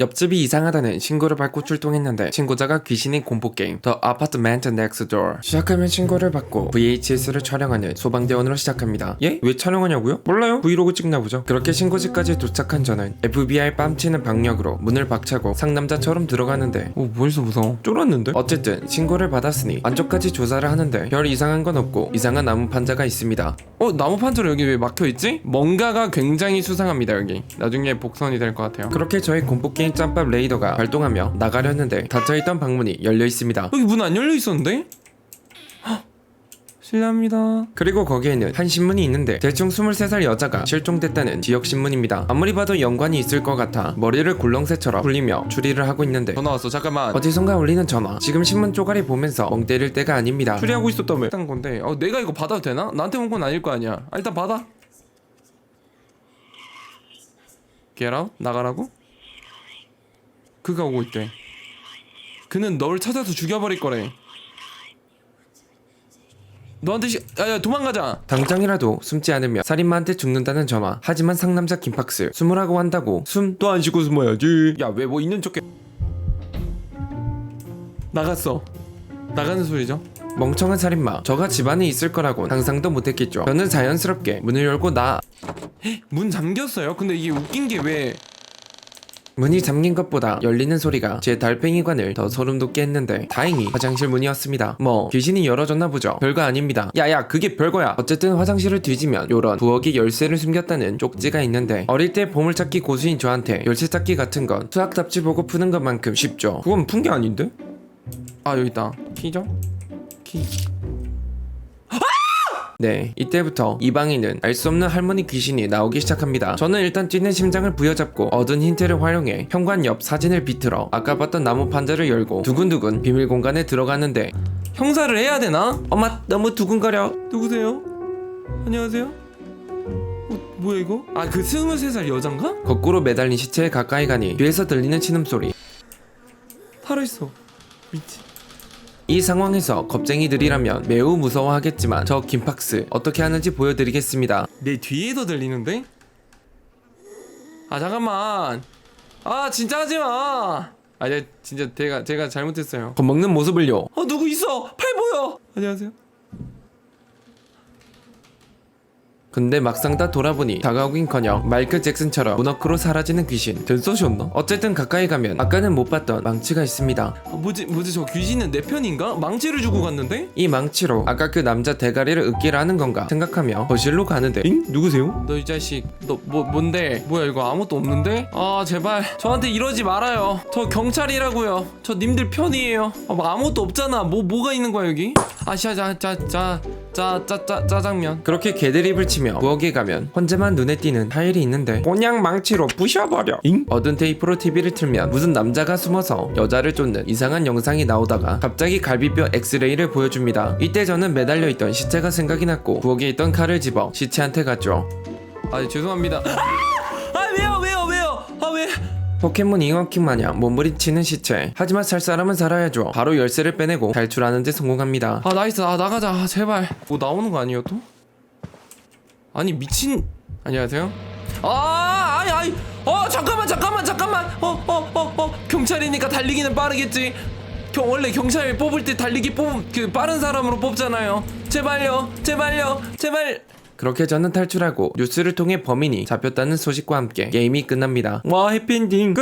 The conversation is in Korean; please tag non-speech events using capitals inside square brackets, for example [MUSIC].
옆집이 이상하다는 신고를 받고 출동했는데 신고자가 귀신인 공포게임 더 아파트멘트 넥스 도어 시작하면 신고를 받고 VHS를 촬영하는 소방대원으로 시작합니다 예? 왜 촬영하냐고요? 몰라요 브이로그 찍나 보죠 그렇게 신고지까지 도착한 저는 FBI 뺨치는 방력으로 문을 박차고 상남자처럼 들어가는데 오 벌써 무서워 쫄았는데? 어쨌든 신고를 받았으니 안쪽까지 조사를 하는데 별 이상한 건 없고 이상한 나무 판자가 있습니다 어 나무 판자로 여기 왜 막혀있지? 뭔가가 굉장히 수상합니다 여기 나중에 복선이 될 것 같아요 그렇게 저희 공포게임 짬밥 레이더가 발동하며 나가려는데 닫혀있던 방문이 열려 있습니다. 여기 문 안 열려 있었는데? 헉, 실례합니다. 그리고 거기에는 한 신문이 있는데 대충 23살 여자가 실종됐다는 지역 신문입니다. 아무리 봐도 연관이 있을 것 같아 머리를 굴렁쇠처럼 굴리며 추리를 하고 있는데 전화 왔어 잠깐만. 어디선가 울리는 전화. 지금 신문 쪼가리 보면서 멍 때릴 때가 아닙니다. 추리하고 있었다며. 딴 건데. 어, 내가 이거 받아도 되나? 나한테 온 건 아닐 거 아니야. 아, 일단 받아. Get out? 나가라고? 그가 오고 있대. 그는 널 찾아서 죽여버릴 거래. 너한테 시... 야 야 도망가자. 당장이라도 숨지 않으면 살인마한테 죽는다는 전화. 하지만 상남자 김팍스 숨으라고 한다고 숨 또 안 쉬고 숨어야지. 야 왜 뭐 있는 척해? 나갔어. 나가는 소리죠. 멍청한 살인마. 저가 집안에 있을 거라고 상상도 못했겠죠. 저는 자연스럽게 문을 열고 나. 문 잠겼어요? 근데 이게 웃긴 게 왜? 문이 잠긴 것보다 열리는 소리가 제 달팽이관을 더 소름 돋게 했는데 다행히 화장실 문이었습니다. 뭐 귀신이 열어줬나 보죠. 별거 아닙니다. 야야 그게 별거야. 어쨌든 화장실을 뒤지면 요런 부엌에 열쇠를 숨겼다는 쪽지가 있는데 어릴 때 보물찾기 고수인 저한테 열쇠 찾기 같은 건 수학 잡지 보고 푸는 것만큼 쉽죠. 그건 푼 게 아닌데? 아 여기 있다. 키죠? 키. 네, 이때부터 이 방에는 알수 없는 할머니 귀신이 나오기 시작합니다. 저는 일단 뛰는 심장을 부여잡고 얻은 힌트를 활용해 현관 옆 사진을 비틀어 아까 봤던 나무 판자를 열고 두근두근 비밀 공간에 들어갔는데 형사를 해야 되나? 엄마 너무 두근거려. 누구세요? 안녕하세요. 어, 뭐야 이거? 아그 23살 여잔가? 거꾸로 매달린 시체에 가까이 가니 뒤에서 들리는 신음소리. 살아있어. 미치. 이 상황에서 겁쟁이들이라면 매우 무서워하겠지만 저 김팍스 어떻게 하는지 보여드리겠습니다. 내 뒤에도 들리는데? 아 잠깐만. 아 진짜 하지 마. 아 네, 진짜 제가 제가 잘못했어요. 겁먹는 모습을요. 어 누구 있어? 팔 보여. 안녕하세요. 근데 막상 다 돌아보니 다가오긴커녕 마이클 잭슨처럼 문어크로 사라지는 귀신 된소시였나? 어쨌든 가까이 가면 아까는 못 봤던 망치가 있습니다 어, 뭐지 뭐지 저 귀신은 내 편인가? 망치를 주고 갔는데? 이 망치로 아까 그 남자 대가리를 으깨라 하는 건가 생각하며 거실로 가는데 잉? 누구세요? 너 이 자식 너 뭐 뭔데? 뭐야 이거 아무것도 없는데? 아 제발 저한테 이러지 말아요 저 경찰이라고요 저 님들 편이에요 아, 뭐 아무것도 없잖아 뭐 뭐가 있는 거야 여기? 아시아 자자자자 자짜 짜장면. 그렇게 개드립을 치며 부엌에 가면 혼자만 눈에 띄는 타일이 있는데 그냥 망치로 부셔버려. 잉? 얻은 테이프로 TV를 틀면 무슨 남자가 숨어서 여자를 쫓는 이상한 영상이 나오다가 갑자기 갈비뼈 엑스레이를 보여줍니다. 이때 저는 매달려 있던 시체가 생각이 났고 부엌에 있던 칼을 집어 시체한테 갔죠. 아 죄송합니다. [LAUGHS] 아 왜요 왜요 왜요? 아왜 포켓몬 잉어킹 마냥 몸부림치는 시체. 하지만 살 사람은 살아야죠. 바로 열쇠를 빼내고 탈출하는 데 성공합니다. 아 나이스. 아 나가자. 아, 제발. 뭐 나오는 거 아니에요 또? 아니 미친. 안녕하세요. 아 아니 아니. 어 잠깐만 잠깐만 잠깐만. 어어어 어. 경찰이니까 달리기는 빠르겠지. 경 원래 경찰 뽑을 때 달리기 뽑그 빠른 사람으로 뽑잖아요. 제발요. 제발요. 제발 그렇게 저는 탈출하고 뉴스를 통해 범인이 잡혔다는 소식과 함께 게임이 끝납니다. 와 해피엔딩 끝